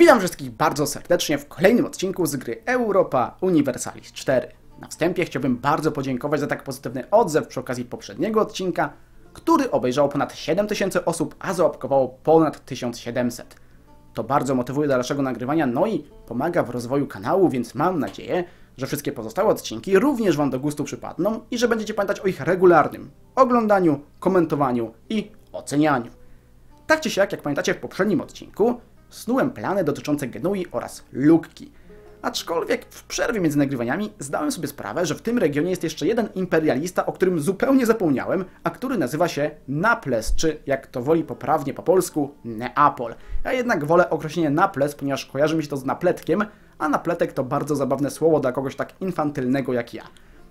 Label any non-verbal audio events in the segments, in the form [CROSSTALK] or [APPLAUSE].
Witam wszystkich bardzo serdecznie w kolejnym odcinku z gry Europa Universalis 4. Na wstępie chciałbym bardzo podziękować za tak pozytywny odzew przy okazji poprzedniego odcinka, który obejrzało ponad 7000 osób, a zaopkowało ponad 1700. To bardzo motywuje do dalszego nagrywania, no i pomaga w rozwoju kanału, więc mam nadzieję, że wszystkie pozostałe odcinki również Wam do gustu przypadną i że będziecie pamiętać o ich regularnym oglądaniu, komentowaniu i ocenianiu. Tak czy siak, jak pamiętacie w poprzednim odcinku, snułem plany dotyczące Genui oraz Lukki. Aczkolwiek w przerwie między nagrywaniami zdałem sobie sprawę, że w tym regionie jest jeszcze jeden imperialista, o którym zupełnie zapomniałem, a który nazywa się Naples, czy jak to woli poprawnie po polsku, Neapol. Ja jednak wolę określenie Naples, ponieważ kojarzy mi się to z napletkiem, a napletek to bardzo zabawne słowo dla kogoś tak infantylnego jak ja.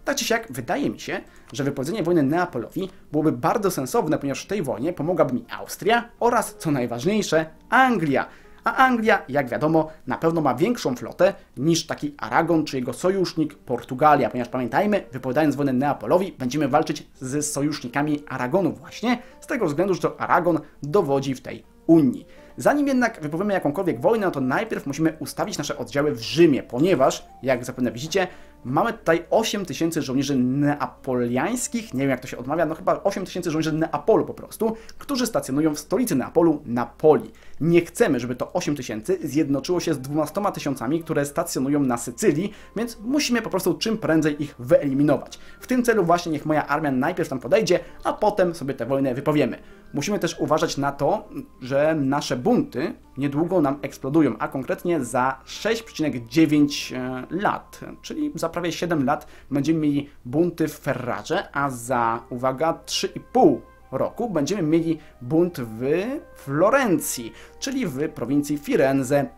Tak czy siak, wydaje mi się, że wypowiedzenie wojny Neapolowi byłoby bardzo sensowne, ponieważ w tej wojnie pomogłaby mi Austria oraz, co najważniejsze, Anglia. A Anglia, jak wiadomo, na pewno ma większą flotę niż taki Aragon czy jego sojusznik Portugalia, ponieważ pamiętajmy, wypowiadając wojnę Neapolowi, będziemy walczyć z sojusznikami Aragonu właśnie, z tego względu, że to Aragon dowodzi w tej Unii. Zanim jednak wypowiemy jakąkolwiek wojnę, to najpierw musimy ustawić nasze oddziały w Rzymie, ponieważ, jak zapewne widzicie, mamy tutaj 8 tysięcy żołnierzy neapoliańskich, nie wiem jak to się odmawia, no chyba 8 tysięcy żołnierzy Neapolu po prostu, którzy stacjonują w stolicy Neapolu, Napoli. Nie chcemy, żeby to 8 tysięcy zjednoczyło się z 12 tysiącami, które stacjonują na Sycylii, więc musimy po prostu czym prędzej ich wyeliminować. W tym celu właśnie niech moja armia najpierw tam podejdzie, a potem sobie tę wojnę wypowiemy. Musimy też uważać na to, że nasze bunty niedługo nam eksplodują, a konkretnie za 6,9 e, lat, czyli za prawie 7 lat będziemy mieli bunty w Ferrarze, a za, uwaga, 3,5 roku będziemy mieli bunt w Florencji, czyli w prowincji Firenze,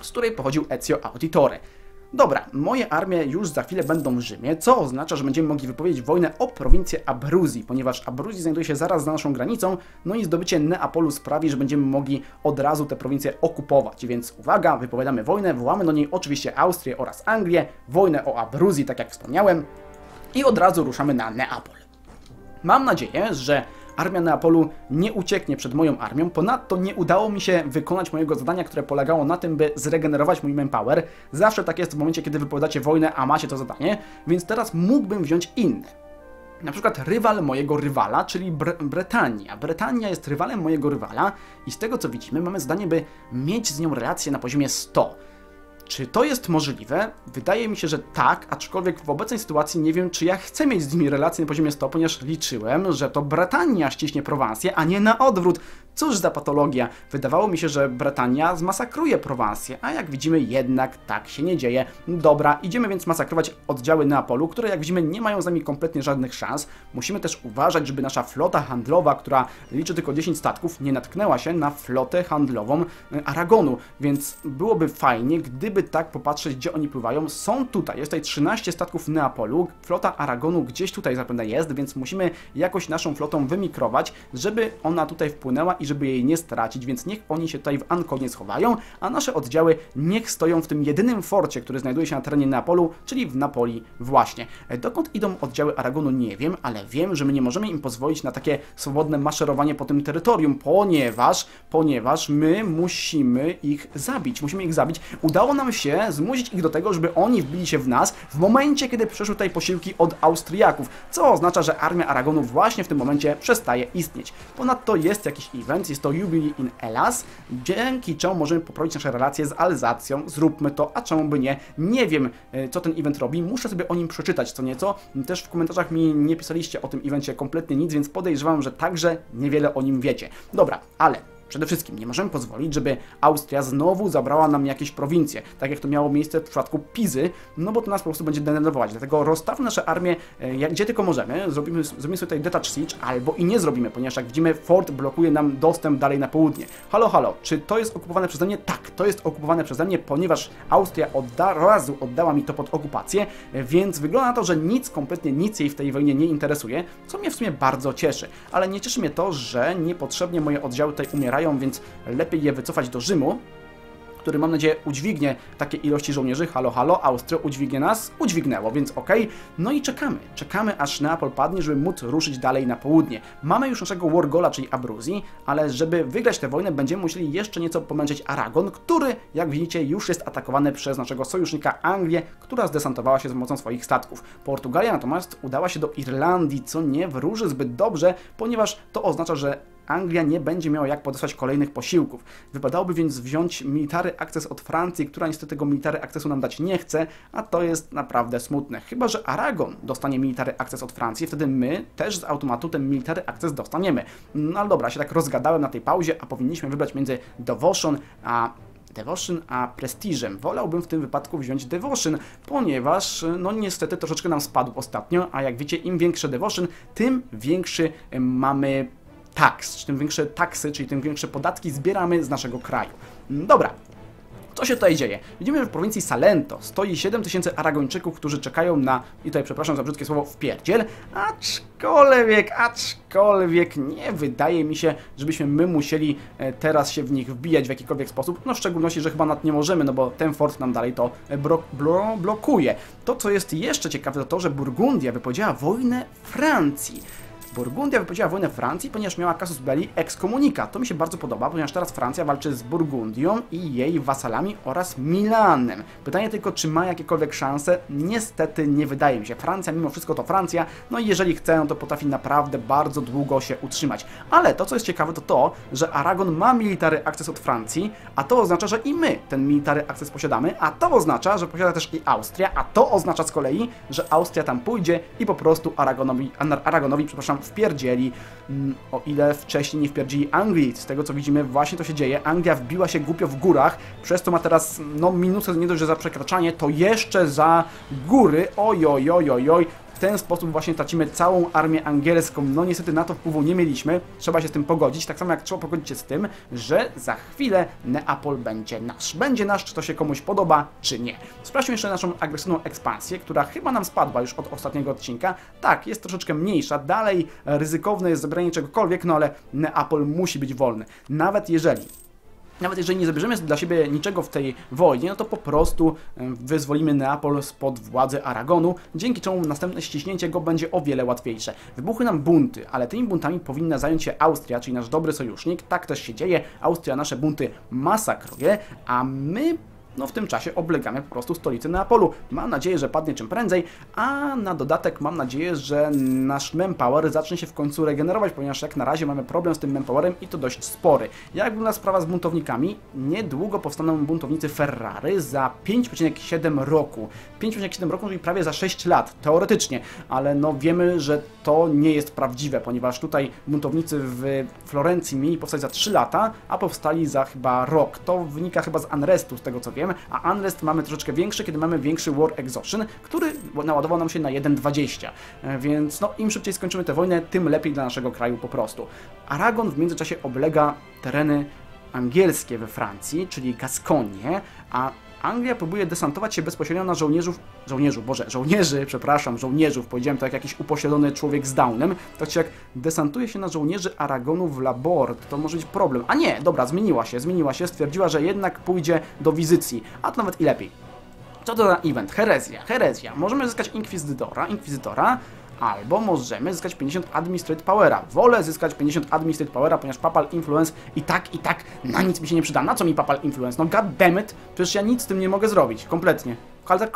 z której pochodził Ezio Auditore. Dobra, moje armie już za chwilę będą w Rzymie, co oznacza, że będziemy mogli wypowiedzieć wojnę o prowincję Abruzji, ponieważ Abruzji znajduje się zaraz za naszą granicą, no i zdobycie Neapolu sprawi, że będziemy mogli od razu tę prowincję okupować. Więc uwaga, wypowiadamy wojnę, wołamy do niej oczywiście Austrię oraz Anglię, wojnę o Abruzji, tak jak wspomniałem, i od razu ruszamy na Neapol. Mam nadzieję, że armia Neapolu nie ucieknie przed moją armią. Ponadto nie udało mi się wykonać mojego zadania, które polegało na tym, by zregenerować mój manpower. Zawsze tak jest w momencie, kiedy wypowiadacie wojnę, a macie to zadanie, więc teraz mógłbym wziąć inne. Na przykład rywal mojego rywala, czyli Bre Bretania. Bretania jest rywalem mojego rywala i z tego co widzimy mamy zadanie, by mieć z nią relację na poziomie 100. Czy to jest możliwe? Wydaje mi się, że tak, aczkolwiek w obecnej sytuacji nie wiem, czy ja chcę mieć z nimi relacje na poziomie 100, ponieważ liczyłem, że to Brytania ściśnie Prowansję, a nie na odwrót. Cóż za patologia. Wydawało mi się, że Brytania zmasakruje Prowansję, a jak widzimy jednak tak się nie dzieje. Dobra, idziemy więc masakrować oddziały Neapolu, które jak widzimy nie mają z nami kompletnie żadnych szans. Musimy też uważać, żeby nasza flota handlowa, która liczy tylko 10 statków, nie natknęła się na flotę handlową Aragonu, więc byłoby fajnie, gdyby gdyby tak popatrzeć, gdzie oni pływają, są tutaj. Jest tutaj 13 statków Neapolu, flota Aragonu gdzieś tutaj zapewne jest, więc musimy jakoś naszą flotą wymikrować, żeby ona tutaj wpłynęła i żeby jej nie stracić, więc niech oni się tutaj w Ankonie schowają, a nasze oddziały niech stoją w tym jedynym forcie, który znajduje się na terenie Neapolu, czyli w Napoli właśnie. Dokąd idą oddziały Aragonu nie wiem, ale wiem, że my nie możemy im pozwolić na takie swobodne maszerowanie po tym terytorium, ponieważ, ponieważ my musimy ich zabić, musimy ich zabić. Udało nam się zmusić ich do tego, żeby oni wbili się w nas w momencie, kiedy przeszły tutaj posiłki od Austriaków, co oznacza, że armia Aragonu właśnie w tym momencie przestaje istnieć. Ponadto jest jakiś event, jest to Jubilee in Elas, dzięki czemu możemy poprawić nasze relacje z Alzacją, zróbmy to, a czemu by nie, nie wiem e, co ten event robi, muszę sobie o nim przeczytać co nieco, też w komentarzach mi nie pisaliście o tym evencie kompletnie nic, więc podejrzewam, że także niewiele o nim wiecie. Dobra, ale Przede wszystkim nie możemy pozwolić, żeby Austria znowu zabrała nam jakieś prowincje, tak jak to miało miejsce w przypadku Pizy, no bo to nas po prostu będzie denerwować. Dlatego rozstawmy nasze armie, e, gdzie tylko możemy, zrobimy, zrobimy sobie tutaj detach siege, albo i nie zrobimy, ponieważ jak widzimy, fort blokuje nam dostęp dalej na południe. Halo, halo, czy to jest okupowane przeze mnie? Tak, to jest okupowane przeze mnie, ponieważ Austria od razu oddała mi to pod okupację, więc wygląda na to, że nic, kompletnie nic jej w tej wojnie nie interesuje, co mnie w sumie bardzo cieszy. Ale nie cieszy mnie to, że niepotrzebnie moje oddziały tutaj umierają, więc lepiej je wycofać do Rzymu, który mam nadzieję udźwignie takie ilości żołnierzy. Halo, halo, Austria udźwignie nas? Udźwignęło, więc okej. Okay. No i czekamy. Czekamy, aż Neapol padnie, żeby móc ruszyć dalej na południe. Mamy już naszego Wargola, czyli Abruzji, ale żeby wygrać tę wojnę, będziemy musieli jeszcze nieco pomęczyć Aragon, który, jak widzicie, już jest atakowany przez naszego sojusznika Anglię, która zdesantowała się z pomocą swoich statków. Portugalia natomiast udała się do Irlandii, co nie wróży zbyt dobrze, ponieważ to oznacza, że Anglia nie będzie miała jak podesłać kolejnych posiłków. Wypadałoby więc wziąć military akces od Francji, która niestety tego military akcesu nam dać nie chce, a to jest naprawdę smutne. Chyba, że Aragon dostanie military akces od Francji, wtedy my też z automatu ten military akces dostaniemy. No ale dobra, się tak rozgadałem na tej pauzie, a powinniśmy wybrać między Devotion a Devotion a Prestige'em. Wolałbym w tym wypadku wziąć Devotion, ponieważ no niestety troszeczkę nam spadł ostatnio, a jak wiecie, im większe Devotion, tym większy mamy tax, tym większe taksy, czyli tym większe podatki zbieramy z naszego kraju. Dobra, co się tutaj dzieje? Widzimy, że w prowincji Salento stoi 7 tysięcy Aragończyków, którzy czekają na, i tutaj przepraszam za brzydkie słowo, wpierdziel, aczkolwiek, aczkolwiek nie wydaje mi się, żebyśmy my musieli e, teraz się w nich wbijać w jakikolwiek sposób, no w szczególności, że chyba nad nie możemy, no bo ten fort nam dalej to e, blo blokuje. To, co jest jeszcze ciekawe, to to, że Burgundia wypowiedziała wojnę Francji. Burgundia wypowiedziała wojnę Francji, ponieważ miała casus belli excomunica. To mi się bardzo podoba, ponieważ teraz Francja walczy z Burgundią i jej wasalami oraz Milanem. Pytanie tylko, czy ma jakiekolwiek szanse? Niestety nie wydaje mi się. Francja mimo wszystko to Francja, no i jeżeli chce, to potrafi naprawdę bardzo długo się utrzymać. Ale to, co jest ciekawe, to to, że Aragon ma military akces od Francji, a to oznacza, że i my ten military akces posiadamy, a to oznacza, że posiada też i Austria, a to oznacza z kolei, że Austria tam pójdzie i po prostu Aragonowi, Aragonowi przepraszam, wpierdzieli, mm, o ile wcześniej nie wpierdzieli Anglii. Z tego co widzimy, właśnie to się dzieje. Anglia wbiła się głupio w górach, przez to ma teraz no, minusy nie dość, że za przekraczanie, to jeszcze za góry. Oj, oj, oj, oj, oj ten sposób właśnie tracimy całą armię angielską. No niestety na to wpływu nie mieliśmy, trzeba się z tym pogodzić, tak samo jak trzeba pogodzić się z tym, że za chwilę Neapol będzie nasz. Będzie nasz, czy to się komuś podoba, czy nie. Sprawdźmy jeszcze naszą agresywną ekspansję, która chyba nam spadła już od ostatniego odcinka. Tak, jest troszeczkę mniejsza, dalej ryzykowne jest zebranie czegokolwiek, no ale Neapol musi być wolny. Nawet jeżeli nawet jeżeli nie zabierzemy dla siebie niczego w tej wojnie, no to po prostu wyzwolimy Neapol spod władzy Aragonu, dzięki czemu następne ściśnięcie go będzie o wiele łatwiejsze. Wybuchły nam bunty, ale tymi buntami powinna zająć się Austria, czyli nasz dobry sojusznik. Tak też się dzieje. Austria nasze bunty masakruje, a my no w tym czasie oblegamy po prostu stolicę Neapolu. Mam nadzieję, że padnie czym prędzej, a na dodatek mam nadzieję, że nasz manpower zacznie się w końcu regenerować, ponieważ jak na razie mamy problem z tym manpowerem i to dość spory. Jak wygląda sprawa z buntownikami? Niedługo powstaną buntownicy Ferrari za 5,7 roku. 5,7 roku, czyli prawie za 6 lat, teoretycznie, ale no wiemy, że to nie jest prawdziwe, ponieważ tutaj buntownicy w Florencji mieli powstać za 3 lata, a powstali za chyba rok. To wynika chyba z Unrestu, z tego co wiem, a Unrest mamy troszeczkę większy, kiedy mamy większy War Exhaustion, który naładował nam się na 1,20. E, więc no, im szybciej skończymy tę wojnę, tym lepiej dla naszego kraju po prostu. Aragon w międzyczasie oblega tereny angielskie we Francji, czyli Gasconię, a Anglia próbuje desantować się bezpośrednio na żołnierzów, żołnierzów, boże, żołnierzy, przepraszam, żołnierzów, powiedziałem to jak jakiś upośledzony człowiek z Downem, tak czy jak desantuje się na żołnierzy Aragonu w Labord, to może być problem. A nie, dobra, zmieniła się, zmieniła się, stwierdziła, że jednak pójdzie do wizycji, a to nawet i lepiej. Co to za event? Herezja, herezja. Możemy zyskać inkwizytora, inkwizytora, albo możemy zyskać 50 Administrate Powera. Wolę zyskać 50 Administrate Powera, ponieważ Papal Influence i tak, i tak na nic mi się nie przyda. Na co mi Papal Influence? No goddammit, przecież ja nic z tym nie mogę zrobić, kompletnie. Ale tak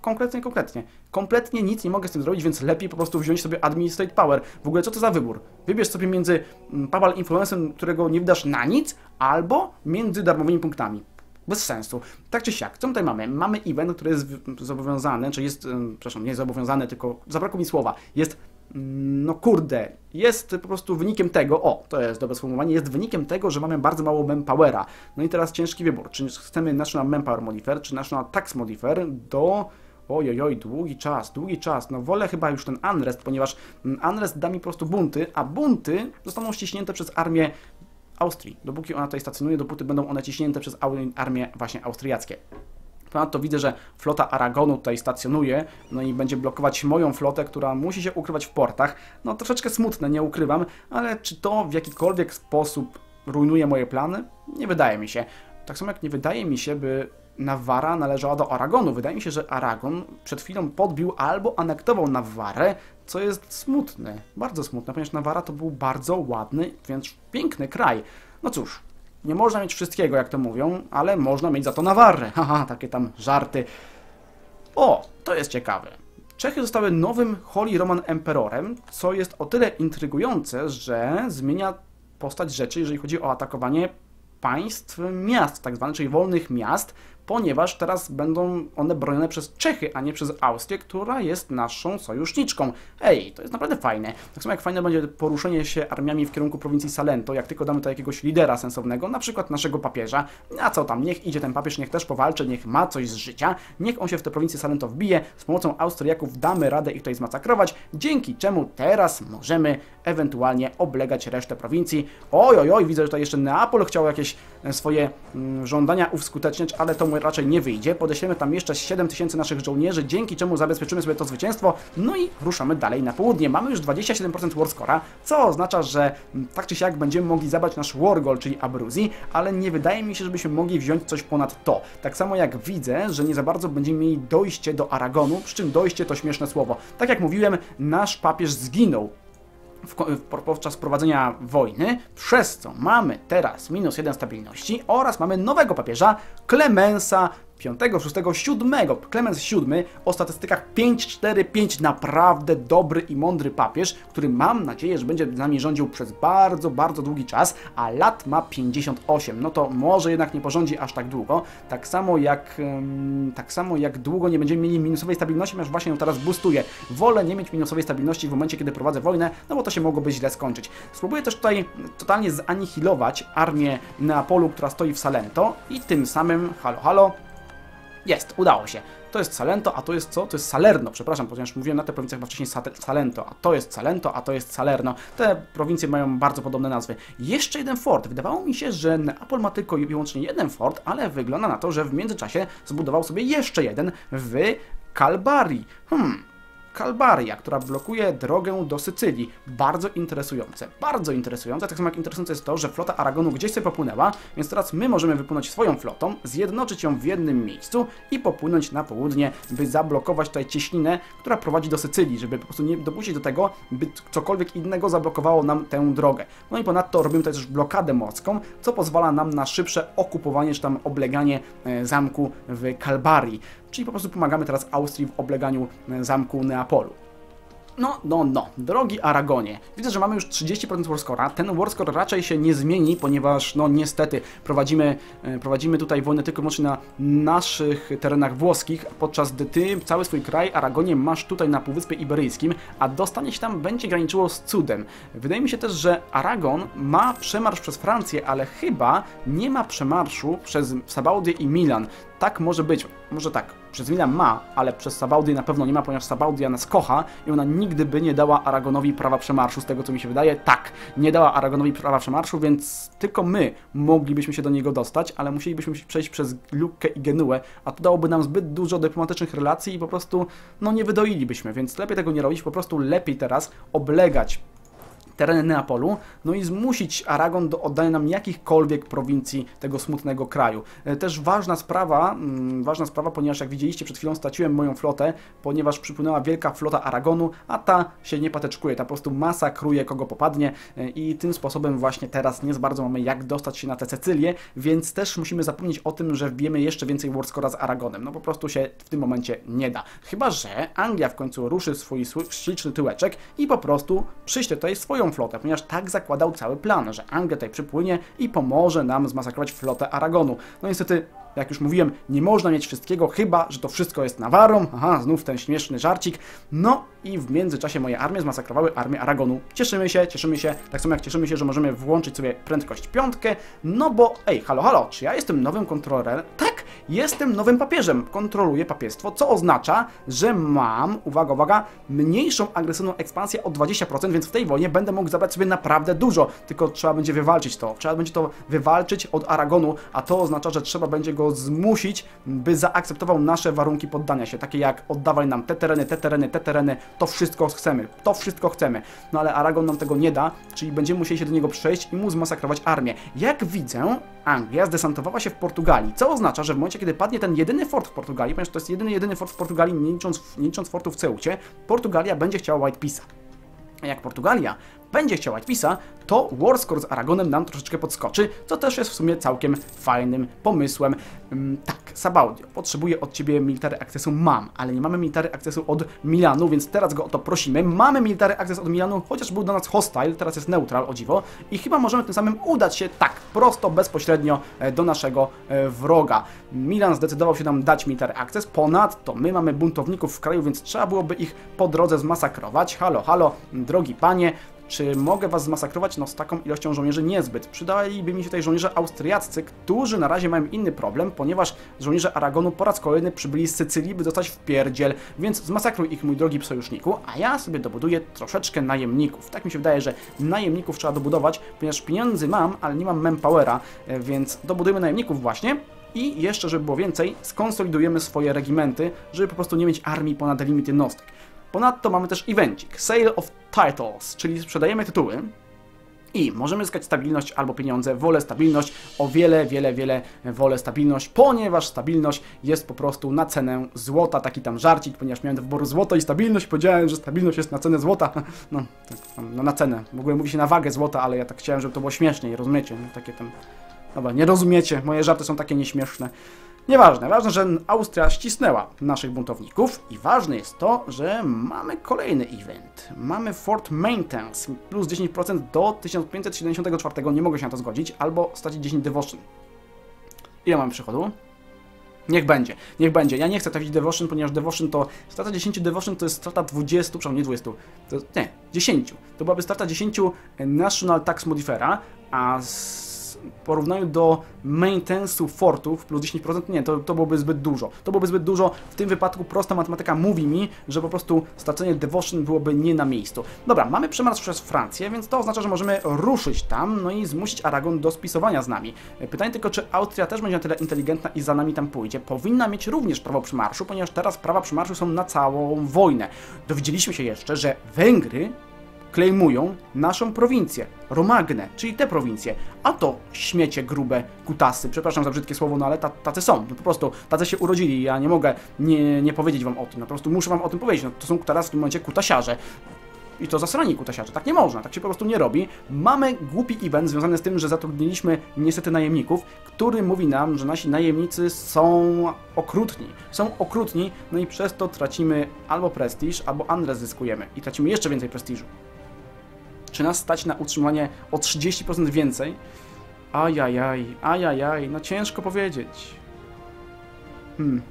konkretnie, konkretnie. Kompletnie nic nie mogę z tym zrobić, więc lepiej po prostu wziąć sobie Administrate Power. W ogóle co to za wybór? Wybierz sobie między mm, Papal Influencem, którego nie wydasz na nic, albo między darmowymi punktami. Bez sensu. Tak czy siak, co tutaj mamy? Mamy event, który jest zobowiązany, czy jest, przepraszam, nie zobowiązany, tylko zabrakło mi słowa, jest mm, no kurde, jest po prostu wynikiem tego, o, to jest dobre sformułowanie, jest wynikiem tego, że mamy bardzo mało manpowera. No i teraz ciężki wybór, czy chcemy National Manpower Modifier, czy National Tax Modifier do... Ojojoj, długi czas, długi czas. No wolę chyba już ten Unrest, ponieważ mm, Unrest da mi po prostu bunty, a bunty zostaną ściśnięte przez armię Austrii. Dopóki ona tutaj stacjonuje, dopóty będą one ciśnięte przez armię właśnie austriackie. Ponadto widzę, że flota Aragonu tutaj stacjonuje, no i będzie blokować moją flotę, która musi się ukrywać w portach. No troszeczkę smutne, nie ukrywam, ale czy to w jakikolwiek sposób rujnuje moje plany? Nie wydaje mi się. Tak samo jak nie wydaje mi się, by Nawara należała do Aragonu. Wydaje mi się, że Aragon przed chwilą podbił albo anektował Nawarę, co jest smutne, bardzo smutne, ponieważ Nawara to był bardzo ładny, więc piękny kraj. No cóż, nie można mieć wszystkiego, jak to mówią, ale można mieć za to Nawarę. [LAUGHS] Haha, takie tam żarty. O, to jest ciekawe. Czechy zostały nowym Holy Roman Emperorem, co jest o tyle intrygujące, że zmienia postać rzeczy, jeżeli chodzi o atakowanie państw, miast, tak zwanych, czyli wolnych miast, ponieważ teraz będą one bronione przez Czechy, a nie przez Austrię, która jest naszą sojuszniczką. Ej, to jest naprawdę fajne. Tak samo jak fajne będzie poruszenie się armiami w kierunku prowincji Salento, jak tylko damy to jakiegoś lidera sensownego, na przykład naszego papieża, a co tam, niech idzie ten papież, niech też powalczy, niech ma coś z życia, niech on się w tę prowincję Salento wbije, z pomocą Austriaków damy radę ich tutaj zmasakrować, dzięki czemu teraz możemy ewentualnie oblegać resztę prowincji. Oj, oj, oj, widzę, że tutaj jeszcze Neapol chciał jakieś e, swoje mm, żądania uskuteczniać, ale to mu raczej nie wyjdzie. Podeślemy tam jeszcze 7 tysięcy naszych żołnierzy, dzięki czemu zabezpieczymy sobie to zwycięstwo, no i ruszamy dalej na południe. Mamy już 27% warscora, co oznacza, że mm, tak czy siak będziemy mogli zabrać nasz wargol, czyli Abruzji, ale nie wydaje mi się, żebyśmy mogli wziąć coś ponad to. Tak samo jak widzę, że nie za bardzo będziemy mieli dojście do Aragonu, przy czym dojście to śmieszne słowo. Tak jak mówiłem, nasz papież zginął podczas prowadzenia wojny, przez co mamy teraz minus 1 stabilności oraz mamy nowego papieża, Klemensa 5, 6, 7. Klemens VII o statystykach 5, 4, 5. Naprawdę dobry i mądry papież, który mam nadzieję, że będzie z nami rządził przez bardzo, bardzo długi czas, a lat ma 58. No to może jednak nie porządzi aż tak długo. Tak samo jak, tak samo jak długo nie będziemy mieli minusowej stabilności, ponieważ właśnie ją teraz boostuję. Wolę nie mieć minusowej stabilności w momencie, kiedy prowadzę wojnę, no bo to się mogłoby źle skończyć. Spróbuję też tutaj totalnie zanihilować armię Neapolu, która stoi w Salento i tym samym, halo, halo, jest, udało się. To jest Salento, a to jest co? To jest Salerno, przepraszam, ponieważ mówiłem na te prowincjach chyba wcześniej Salento, a to jest Salento, a to jest Salerno. Te prowincje mają bardzo podobne nazwy. Jeszcze jeden fort. Wydawało mi się, że Neapol ma tylko i wyłącznie jeden fort, ale wygląda na to, że w międzyczasie zbudował sobie jeszcze jeden w Kalbarii. Hmm, Kalbaria, która blokuje drogę do Sycylii. Bardzo interesujące, bardzo interesujące. Tak samo jak interesujące jest to, że flota Aragonu gdzieś sobie popłynęła, więc teraz my możemy wypłynąć swoją flotą, zjednoczyć ją w jednym miejscu i popłynąć na południe, by zablokować tutaj cieśninę, która prowadzi do Sycylii, żeby po prostu nie dopuścić do tego, by cokolwiek innego zablokowało nam tę drogę. No i ponadto robimy tutaj też blokadę morską, co pozwala nam na szybsze okupowanie czy tam obleganie e, zamku w Kalbarii czyli po prostu pomagamy teraz Austrii w obleganiu e, zamku Neapolu. No, no, no, drogi Aragonie, widzę, że mamy już 30% warscora. Ten warscore raczej się nie zmieni, ponieważ, no niestety, prowadzimy, e, prowadzimy tutaj wojnę tylko wyłącznie na naszych terenach włoskich, podczas gdy ty cały swój kraj, Aragonie, masz tutaj na Półwyspie Iberyjskim, a dostanie się tam będzie graniczyło z cudem. Wydaje mi się też, że Aragon ma przemarsz przez Francję, ale chyba nie ma przemarszu przez Sabaudię i Milan. Tak może być, może tak, przez Milan ma, ale przez Sabaudię na pewno nie ma, ponieważ Sabaudia nas kocha i ona nigdy by nie dała Aragonowi prawa przemarszu, z tego co mi się wydaje. Tak, nie dała Aragonowi prawa przemarszu, więc tylko my moglibyśmy się do niego dostać, ale musielibyśmy przejść przez Luckę i Genuę, a to dałoby nam zbyt dużo dyplomatycznych relacji i po prostu, no nie wydoilibyśmy, więc lepiej tego nie robić, po prostu lepiej teraz oblegać tereny Neapolu, no i zmusić Aragon do oddania nam jakichkolwiek prowincji tego smutnego kraju. E, też ważna sprawa, mm, ważna sprawa, ponieważ jak widzieliście przed chwilą straciłem moją flotę, ponieważ przypłynęła wielka flota Aragonu, a ta się nie pateczkuje, ta po prostu masakruje kogo popadnie e, i tym sposobem właśnie teraz nie za bardzo mamy jak dostać się na tę Cecylię, więc też musimy zapomnieć o tym, że wbijemy jeszcze więcej Warscora z Aragonem. No po prostu się w tym momencie nie da. Chyba, że Anglia w końcu ruszy swój śliczny tyłeczek i po prostu przyśle tutaj flotę, ponieważ tak zakładał cały plan, że Anglia tutaj przypłynie i pomoże nam zmasakrować flotę Aragonu. No niestety, jak już mówiłem, nie można mieć wszystkiego, chyba, że to wszystko jest Nawarą. Aha, znów ten śmieszny żarcik. No i w międzyczasie moje armie zmasakrowały armię Aragonu. Cieszymy się, cieszymy się, tak samo jak cieszymy się, że możemy włączyć sobie prędkość piątkę, no bo, ej, halo, halo, czy ja jestem nowym kontrolerem? Tak, Jestem nowym papieżem, kontroluję papiestwo, co oznacza, że mam, uwaga, uwaga, mniejszą agresywną ekspansję o 20%, więc w tej wojnie będę mógł zabrać sobie naprawdę dużo, tylko trzeba będzie wywalczyć to. Trzeba będzie to wywalczyć od Aragonu, a to oznacza, że trzeba będzie go zmusić, by zaakceptował nasze warunki poddania się, takie jak oddawaj nam te tereny, te tereny, te tereny, to wszystko chcemy, to wszystko chcemy. No ale Aragon nam tego nie da, czyli będziemy musieli się do niego przejść i mu zmasakrować armię. Jak widzę, Anglia zdesantowała się w Portugalii, co oznacza, że w momencie, kiedy padnie ten jedyny fort w Portugalii, ponieważ to jest jedyny, jedyny fort w Portugalii, nie licząc, nie licząc fortu w Ceucie, Portugalia będzie chciała White Peace'a. Jak Portugalia będzie chciała Pisa, to Warscore z Aragonem nam troszeczkę podskoczy, co też jest w sumie całkiem fajnym pomysłem. Ym, tak, Sabaudio, potrzebuję od Ciebie military akcesu, mam, ale nie mamy military akcesu od Milanu, więc teraz go o to prosimy. Mamy military akces od Milanu, chociaż był do nas hostile, teraz jest neutral, o dziwo, i chyba możemy tym samym udać się tak, prosto, bezpośrednio e, do naszego e, wroga. Milan zdecydował się nam dać military akces, ponadto my mamy buntowników w kraju, więc trzeba byłoby ich po drodze zmasakrować. Halo, halo, drogi panie, czy mogę was zmasakrować? No z taką ilością żołnierzy niezbyt. Przydaliby mi się tutaj żołnierze austriaccy, którzy na razie mają inny problem, ponieważ żołnierze Aragonu po raz kolejny przybyli z Sycylii, by dostać w pierdziel, więc zmasakruj ich, mój drogi sojuszniku, a ja sobie dobuduję troszeczkę najemników. Tak mi się wydaje, że najemników trzeba dobudować, ponieważ pieniędzy mam, ale nie mam manpowera, e, więc dobudujemy najemników właśnie. I jeszcze, żeby było więcej, skonsolidujemy swoje regimenty, żeby po prostu nie mieć armii ponad limity jednostek. Ponadto mamy też evencik, Sale of Titles, czyli sprzedajemy tytuły i możemy zyskać stabilność albo pieniądze, wolę stabilność, o wiele, wiele, wiele wolę stabilność, ponieważ stabilność jest po prostu na cenę złota, taki tam żarcik, ponieważ miałem do wyboru złoto i stabilność, powiedziałem, że stabilność jest na cenę złota, [LAUGHS] no, tak, no na cenę, w ogóle mówi się na wagę złota, ale ja tak chciałem, żeby to było śmieszniej, rozumiecie, no, takie tam, dobra, nie rozumiecie, moje żarty są takie nieśmieszne. Nieważne, ważne, że Austria ścisnęła naszych buntowników i ważne jest to, że mamy kolejny event. Mamy Fort Maintenance plus 10% do 1574, nie mogę się na to zgodzić, albo stracić 10 devotion. Ile mamy przychodu? Niech będzie, niech będzie. Ja nie chcę trafić Devotion, ponieważ Devotion to strata 10 Devotion to jest strata 20, przepraszam, nie 20, to, nie, 10. To byłaby strata 10 National Tax Modifera, a z porównaniu do maintenance'u fortów plus 10%, nie, to, to byłoby zbyt dużo. To byłoby zbyt dużo. W tym wypadku prosta matematyka mówi mi, że po prostu stracenie devotion byłoby nie na miejscu. Dobra, mamy przemarsz przez Francję, więc to oznacza, że możemy ruszyć tam, no i zmusić Aragon do spisowania z nami. Pytanie tylko, czy Austria też będzie na tyle inteligentna i za nami tam pójdzie. Powinna mieć również prawo przymarszu, ponieważ teraz prawa przymarszu są na całą wojnę. Dowiedzieliśmy się jeszcze, że Węgry klejmują naszą prowincję, Romagnę, czyli te prowincje, a to śmiecie grube kutasy, przepraszam za brzydkie słowo, no ale tacy są, no po prostu tacy się urodzili, ja nie mogę nie, nie powiedzieć wam o tym, no po prostu muszę wam o tym powiedzieć, no to są teraz w tym momencie kutasiarze, i to zasrani kutasiarze. Tak nie można, tak się po prostu nie robi. Mamy głupi event związany z tym, że zatrudniliśmy niestety najemników, który mówi nam, że nasi najemnicy są okrutni. Są okrutni, no i przez to tracimy albo prestiż, albo Andres zyskujemy. I tracimy jeszcze więcej prestiżu. Czy nas stać na utrzymanie o 30% więcej? Ajajaj, ajajaj, no ciężko powiedzieć. Hmm.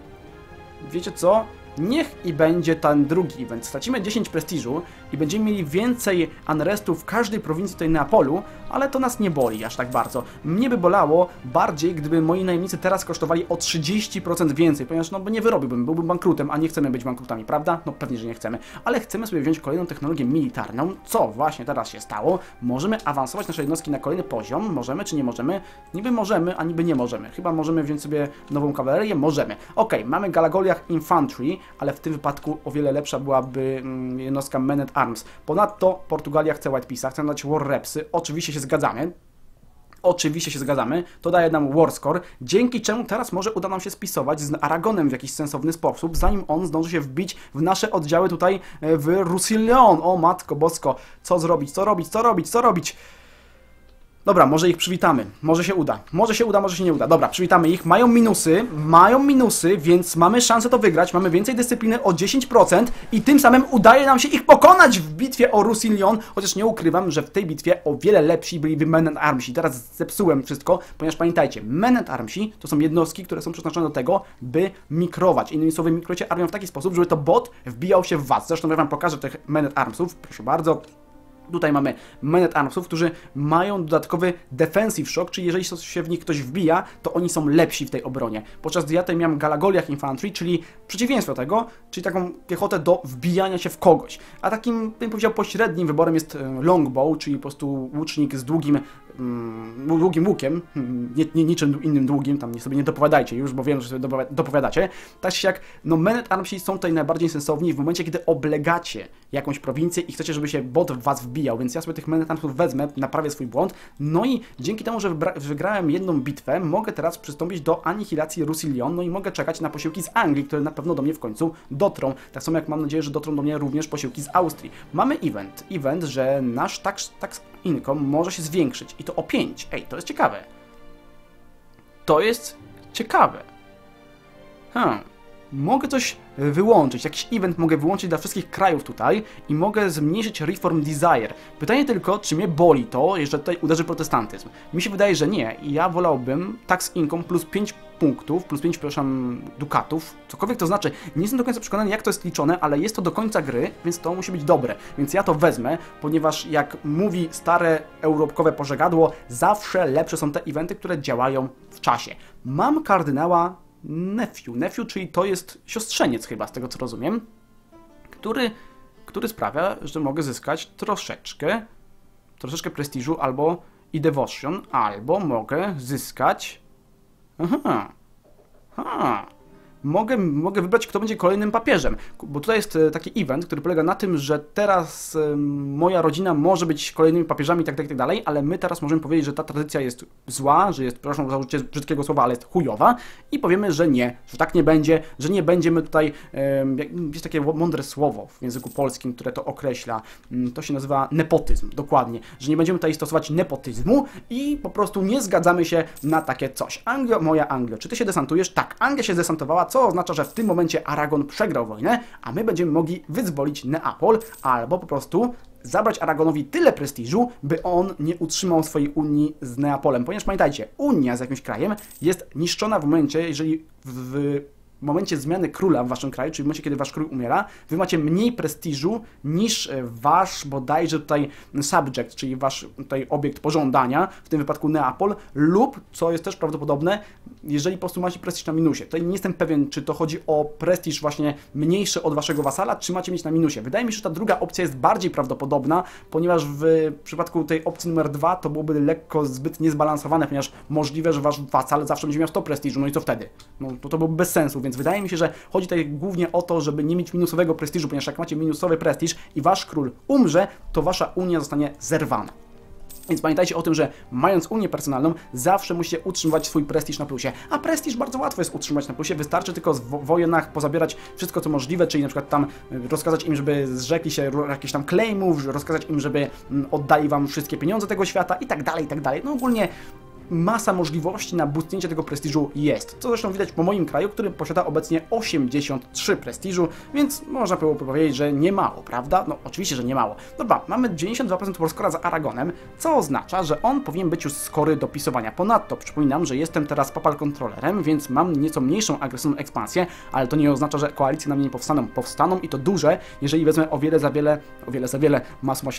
Wiecie co? Niech i będzie ten drugi event. Stracimy 10 prestiżu i będziemy mieli więcej unrestów w każdej prowincji tutaj na polu, ale to nas nie boli aż tak bardzo. Mnie by bolało bardziej, gdyby moi najemnicy teraz kosztowali o 30% więcej, ponieważ no nie wyrobiłbym, byłbym bankrutem, a nie chcemy być bankrutami, prawda? No pewnie, że nie chcemy, ale chcemy sobie wziąć kolejną technologię militarną, co właśnie teraz się stało. Możemy awansować nasze jednostki na kolejny poziom, możemy czy nie możemy? Niby możemy, a niby nie możemy. Chyba możemy wziąć sobie nową kawalerię? Możemy. Ok, mamy Galagoliach Infantry, ale w tym wypadku o wiele lepsza byłaby mm, jednostka Men at Arms. Ponadto Portugalia chce White Peace'a, chce dać War Repsy, oczywiście się zgadzamy, oczywiście się zgadzamy, to daje nam Warscore, dzięki czemu teraz może uda nam się spisować z Aragonem w jakiś sensowny sposób, zanim on zdąży się wbić w nasze oddziały tutaj e, w Roussillon. O matko bosko, co zrobić, co robić, co robić, co robić? Dobra, może ich przywitamy. Może się uda. Może się uda, może się nie uda. Dobra, przywitamy ich. Mają minusy, mają minusy, więc mamy szansę to wygrać. Mamy więcej dyscypliny o 10% i tym samym udaje nam się ich pokonać w bitwie o Roussillon, chociaż nie ukrywam, że w tej bitwie o wiele lepsi byliby Men and Armsi. Teraz zepsułem wszystko, ponieważ pamiętajcie, Men and Armsi to są jednostki, które są przeznaczone do tego, by mikrować. Innymi słowy, mikrujecie armią w taki sposób, żeby to bot wbijał się w was. Zresztą ja wam pokażę tych Men and Armsów. Proszę bardzo. Tutaj mamy Menet Armsów, którzy mają dodatkowy defensive shock, czyli jeżeli się w nich ktoś wbija, to oni są lepsi w tej obronie. Podczas gdy ja tutaj miałem Galagoliach Infantry, czyli przeciwieństwo tego, czyli taką piechotę do wbijania się w kogoś. A takim, bym powiedział, pośrednim wyborem jest e, Longbow, czyli po prostu łucznik z długim, długim łukiem, [LAUGHS] nie, nie, niczym innym długim, tam sobie nie dopowiadajcie już, bo wiem, że sobie dopowiadacie. Tak się jak, no Menet Armsi są tutaj najbardziej sensowni w momencie, kiedy oblegacie jakąś prowincję i chcecie, żeby się bot w was wbijał, więc ja sobie tych Menetansów wezmę, naprawię swój błąd, no i dzięki temu, że wygrałem jedną bitwę, mogę teraz przystąpić do anihilacji Rusilion, no i mogę czekać na posiłki z Anglii, które na pewno do mnie w końcu dotrą. Tak samo jak mam nadzieję, że dotrą do mnie również posiłki z Austrii. Mamy event, event, że nasz tax, tax income może się zwiększyć i to o 5. Ej, to jest ciekawe. To jest ciekawe. Hmm mogę coś wyłączyć, jakiś event mogę wyłączyć dla wszystkich krajów tutaj i mogę zmniejszyć Reform Desire. Pytanie tylko, czy mnie boli to, że tutaj uderzy protestantyzm. Mi się wydaje, że nie i ja wolałbym tax income plus 5 punktów, plus 5, przepraszam, dukatów, cokolwiek to znaczy. Nie jestem do końca przekonany, jak to jest liczone, ale jest to do końca gry, więc to musi być dobre. Więc ja to wezmę, ponieważ jak mówi stare europkowe pożegadło, zawsze lepsze są te eventy, które działają w czasie. Mam kardynała nephew. Nephew, czyli to jest siostrzeniec chyba, z tego co rozumiem, który, który sprawia, że mogę zyskać troszeczkę, troszeczkę prestiżu albo i devotion, albo mogę zyskać... Aha, aha, mogę, mogę wybrać, kto będzie kolejnym papieżem. Bo tutaj jest e, taki event, który polega na tym, że teraz moja rodzina może być kolejnymi papieżami i tak, tak, tak dalej, ale my teraz możemy powiedzieć, że ta tradycja jest zła, że jest, przepraszam za użycie brzydkiego słowa, ale jest chujowa i powiemy, że nie, że tak nie będzie, że nie będziemy tutaj, jest takie mądre słowo w języku polskim, które to określa, mm, to się nazywa nepotyzm, dokładnie, że nie będziemy tutaj stosować nepotyzmu i po prostu nie zgadzamy się na takie coś. Anglia, moja Anglia, czy ty się desantujesz? Tak, Anglia się desantowała, co oznacza, że w tym momencie Aragon przegrał wojnę, a my będziemy mogli wyzwolić Neapol albo po prostu zabrać Aragonowi tyle prestiżu, by on nie utrzymał swojej unii z Neapolem. Ponieważ pamiętajcie, unia z jakimś krajem jest niszczona w momencie, jeżeli w momencie zmiany króla w waszym kraju, czyli w momencie, kiedy wasz król umiera, wy macie mniej prestiżu niż e, wasz bodajże tutaj subject, czyli wasz tutaj obiekt pożądania, w tym wypadku Neapol, lub, co jest też prawdopodobne, jeżeli po prostu macie prestiż na minusie. Tutaj nie jestem pewien, czy to chodzi o prestiż właśnie mniejszy od waszego wasala, czy macie mieć na minusie. Wydaje mi się, że ta druga opcja jest bardziej prawdopodobna, ponieważ w przypadku tej opcji numer dwa to byłoby lekko zbyt niezbalansowane, ponieważ możliwe, że wasz wasal zawsze będzie miał 100 prestiżu, no i co wtedy? No to to byłoby bez sensu, więc wydaje mi się, że chodzi tutaj głównie o to, żeby nie mieć minusowego prestiżu, ponieważ jak macie minusowy prestiż i wasz król umrze, to wasza unia zostanie zerwana. Więc pamiętajcie o tym, że mając unię personalną, zawsze musicie utrzymywać swój prestiż na plusie. A prestiż bardzo łatwo jest utrzymać na plusie, wystarczy tylko w wojnach pozabierać wszystko co możliwe, czyli na przykład tam y, rozkazać im, żeby zrzekli się jakichś tam claimów, rozkazać im, żeby mm, oddali wam wszystkie pieniądze tego świata i tak dalej, i tak dalej. No ogólnie masa możliwości na boostnięcie tego prestiżu jest. Co zresztą widać po moim kraju, który posiada obecnie 83 prestiżu, więc można było powiedzieć, że nie mało, prawda? No oczywiście, że nie mało. Dobra, mamy 92% Warscora za Aragonem, co oznacza, że on powinien być już skory do pisowania. Ponadto przypominam, że jestem teraz papal kontrolerem, więc mam nieco mniejszą agresywną ekspansję, ale to nie oznacza, że koalicje na mnie nie powstaną. Powstaną i to duże, jeżeli wezmę o wiele za wiele, o wiele za wiele masło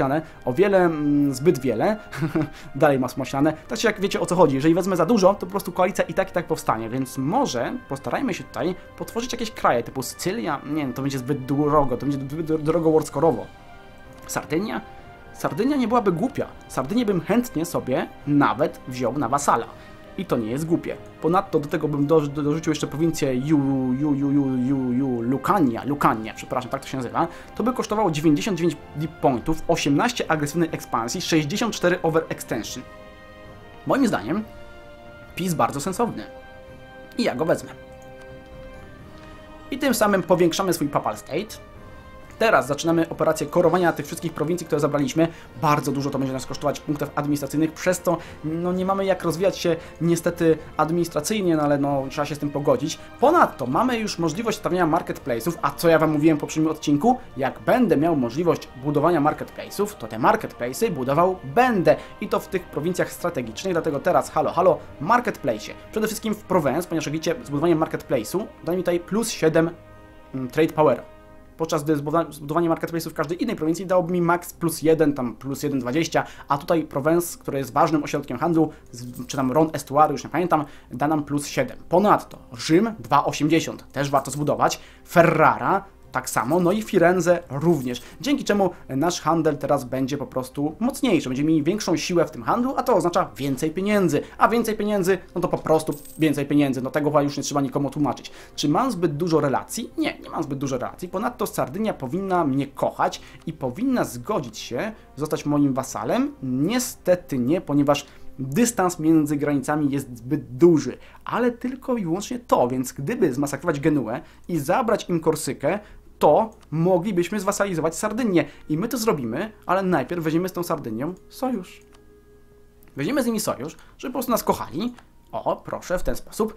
o wiele mm, zbyt wiele, [LAUGHS] dalej masło. Tak jak wiecie o co chodzi. Jeżeli wezmę za dużo, to po prostu koalicja i tak i tak powstanie, więc może postarajmy się tutaj potworzyć jakieś kraje typu Sycylia. Nie, to będzie zbyt drogo, to będzie zbyt drogo warscorowo. Sardynia? Sardynia nie byłaby głupia. Sardynię bym chętnie sobie nawet wziął na wasala. I to nie jest głupie. Ponadto do tego bym do, do, dorzucił jeszcze prowincję Ju, Ju, Ju, Ju, Ju, Ju, Lukania, Lukania, przepraszam, tak to się nazywa. To by kosztowało 99 deep pointów, 18 agresywnej ekspansji, 64 overextension. Moim zdaniem PiS bardzo sensowny. I ja go wezmę. I tym samym powiększamy swój Papal State, Teraz zaczynamy operację korowania tych wszystkich prowincji, które zabraliśmy. Bardzo dużo to będzie nas kosztować punktów administracyjnych, przez to no, nie mamy jak rozwijać się niestety administracyjnie, no ale no, trzeba się z tym pogodzić. Ponadto mamy już możliwość stawiania marketplace'ów, a co ja Wam mówiłem w poprzednim odcinku, jak będę miał możliwość budowania marketplace'ów, to te marketplace'y budował będę i to w tych prowincjach strategicznych, dlatego teraz halo, halo, marketplace. Przede wszystkim w Provence, ponieważ jak widzicie, zbudowanie marketplace'u da mi tutaj plus 7 mm, trade powera podczas gdy zbudowa- zbudowanie marketplace'u w każdej innej prowincji dałoby mi max plus 1, tam plus 1,20, a tutaj Provence, który jest ważnym ośrodkiem handlu, czy tam Ron Estuary, już nie pamiętam, da nam plus 7. Ponadto Rzym 2,80, też warto zbudować, Ferrara tak samo, no i Firenze również. Dzięki czemu nasz handel teraz będzie po prostu mocniejszy, będziemy mieli większą siłę w tym handlu, a to oznacza więcej pieniędzy. A więcej pieniędzy, no to po prostu więcej pieniędzy. No tego chyba już nie trzeba nikomu tłumaczyć. Czy mam zbyt dużo relacji? Nie, nie mam zbyt dużo relacji. Ponadto Sardynia powinna mnie kochać i powinna zgodzić się zostać moim wasalem. Niestety nie, ponieważ dystans między granicami jest zbyt duży, ale tylko i wyłącznie to, więc gdyby zmasakrować Genuę i zabrać im Korsykę, to moglibyśmy zwasalizować Sardynię. I my to zrobimy, ale najpierw weźmiemy z tą Sardynią sojusz. Weźmiemy z nimi sojusz, żeby po prostu nas kochali. O, proszę, w ten sposób.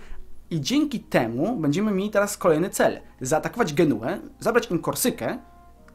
I dzięki temu będziemy mieli teraz kolejny cel. Zaatakować Genuę, zabrać im Korsykę,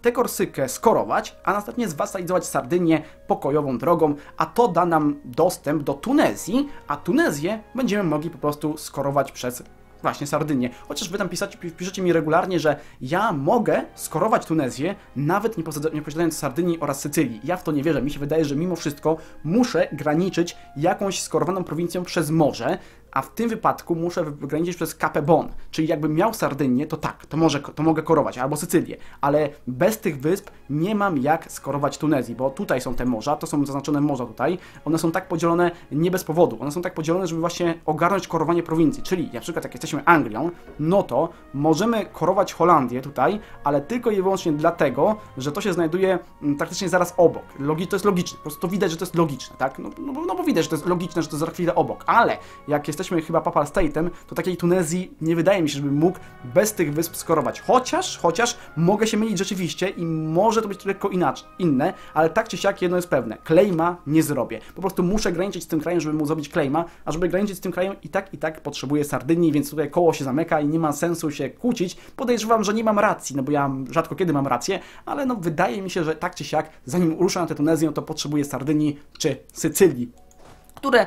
tę Korsykę skorować, a następnie zwasalizować Sardynię pokojową drogą, a to da nam dostęp do Tunezji, a Tunezję będziemy mogli po prostu skorować przez właśnie Sardynię. Chociaż wy tam pisacie, pi- piszecie mi regularnie, że ja mogę skorować Tunezję, nawet nie, nie posiadając Sardynii oraz Sycylii. Ja w to nie wierzę. Mi się wydaje, że mimo wszystko muszę graniczyć jakąś skorowaną prowincją przez morze, a w tym wypadku muszę graniczyć przez Cape Bon. Czyli jakbym miał Sardynię, to tak, to, może, to mogę korować, albo Sycylię, ale bez tych wysp nie mam jak skorować Tunezji, bo tutaj są te morza, to są zaznaczone morza tutaj, one są tak podzielone nie bez powodu, one są tak podzielone, żeby właśnie ogarnąć korowanie prowincji, czyli na przykład jak jesteśmy Anglią, no to możemy korować Holandię tutaj, ale tylko i wyłącznie dlatego, że to się znajduje mm, praktycznie zaraz obok. Logi to jest logiczne, po prostu to widać, że to jest logiczne, tak? No, no, no bo widać, że to jest logiczne, że to za chwilę obok, ale jak jesteśmy chyba Papal State'em, to takiej Tunezji nie wydaje mi się, żeby mógł bez tych wysp skorować. Chociaż, chociaż mogę się mylić rzeczywiście i może to być lekko inaczej, inne, ale tak czy siak jedno jest pewne. Claima nie zrobię. Po prostu muszę graniczyć z tym krajem, żeby mu zrobić claima, a żeby graniczyć z tym krajem i tak i tak potrzebuję Sardynii, więc tutaj koło się zamyka i nie ma sensu się kłócić. Podejrzewam, że nie mam racji, no bo ja rzadko kiedy mam rację, ale no wydaje mi się, że tak czy siak, zanim ruszę na tę Tunezję, to potrzebuję Sardynii czy Sycylii, które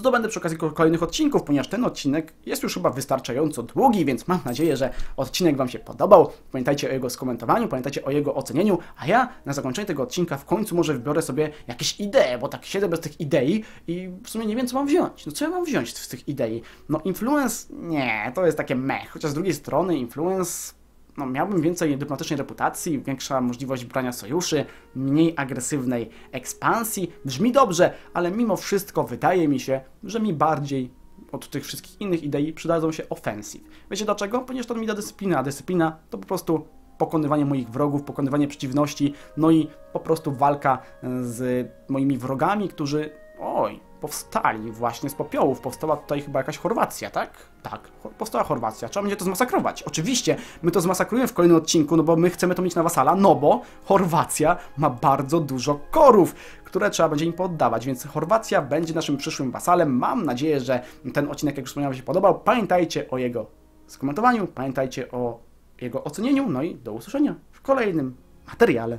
zdobędę przy okazji ko- kolejnych odcinków, ponieważ ten odcinek jest już chyba wystarczająco długi, więc mam nadzieję, że odcinek Wam się podobał. Pamiętajcie o jego skomentowaniu, pamiętajcie o jego ocenieniu, a ja na zakończenie tego odcinka w końcu może wybiorę sobie jakieś idee, bo tak siedzę bez tych idei i w sumie nie wiem, co mam wziąć. No co ja mam wziąć z tych idei? No influence, nie, to jest takie mech, chociaż z drugiej strony influence no, miałbym więcej dyplomatycznej reputacji, większa możliwość brania sojuszy, mniej agresywnej ekspansji. Brzmi dobrze, ale mimo wszystko wydaje mi się, że mi bardziej od tych wszystkich innych idei przydadzą się offensive. Wiecie dlaczego? Ponieważ to mi da dyscyplina, a dyscyplina to po prostu pokonywanie moich wrogów, pokonywanie przeciwności, no i po prostu walka z moimi wrogami, którzy, oj, powstali właśnie z popiołów. Powstała tutaj chyba jakaś Chorwacja, tak? Tak, powstała Chorwacja. Trzeba będzie to zmasakrować. Oczywiście, my to zmasakrujemy w kolejnym odcinku, no bo my chcemy to mieć na wasala, no bo Chorwacja ma bardzo dużo korów, które trzeba będzie im poddawać, więc Chorwacja będzie naszym przyszłym wasalem. Mam nadzieję, że ten odcinek, jak już wspomniałem, się podobał. Pamiętajcie o jego skomentowaniu, pamiętajcie o jego ocenieniu, no i do usłyszenia w kolejnym materiale.